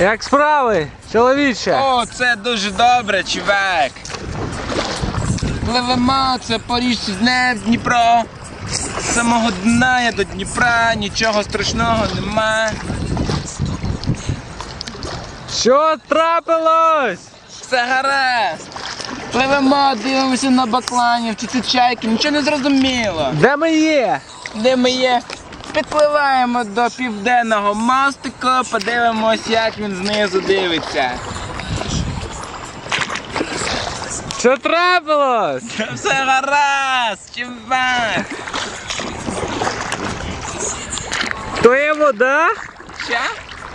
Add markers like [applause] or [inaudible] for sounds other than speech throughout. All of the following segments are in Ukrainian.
Як справи, чоловіче? О, це дуже добре, чувак. Пливемо, це Поріжжя з Дніпро. З самого дна я до Дніпра, нічого страшного нема. Що трапилось? Все гаразд. Пливемо, дивимося на бакланів, чи це чайки, нічого не зрозуміло. Де ми є? Де ми є? Підпливаємо до південного мостику, подивимось, як він знизу дивиться. Що трапилось? [laughs] Все гаразд, чувак. То є вода? Що?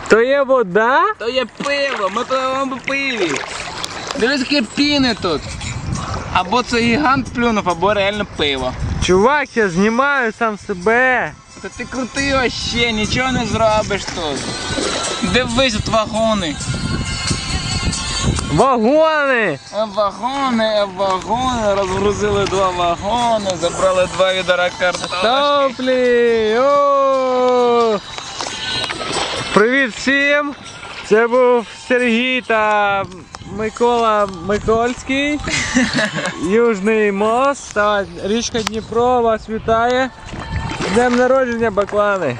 То є вода? То є пиво, ми пливемо по пиві. Дивись, які піни тут. Або це гігант плюнув, або реально пиво. Чувак, я знімаю сам себе. Та ти крутий вообще, нічого не зробиш тут. Дивись, тут вагони. Вагони! Е, Вагони, е, вагони, розгрузили два вагони, забрали два відра картошки. Топлі! О! Привіт всім! Це був Сергій та Микола Микольський. [laughs] Южний мост та річка Дніпро вас вітає. З Днем народження, баклани!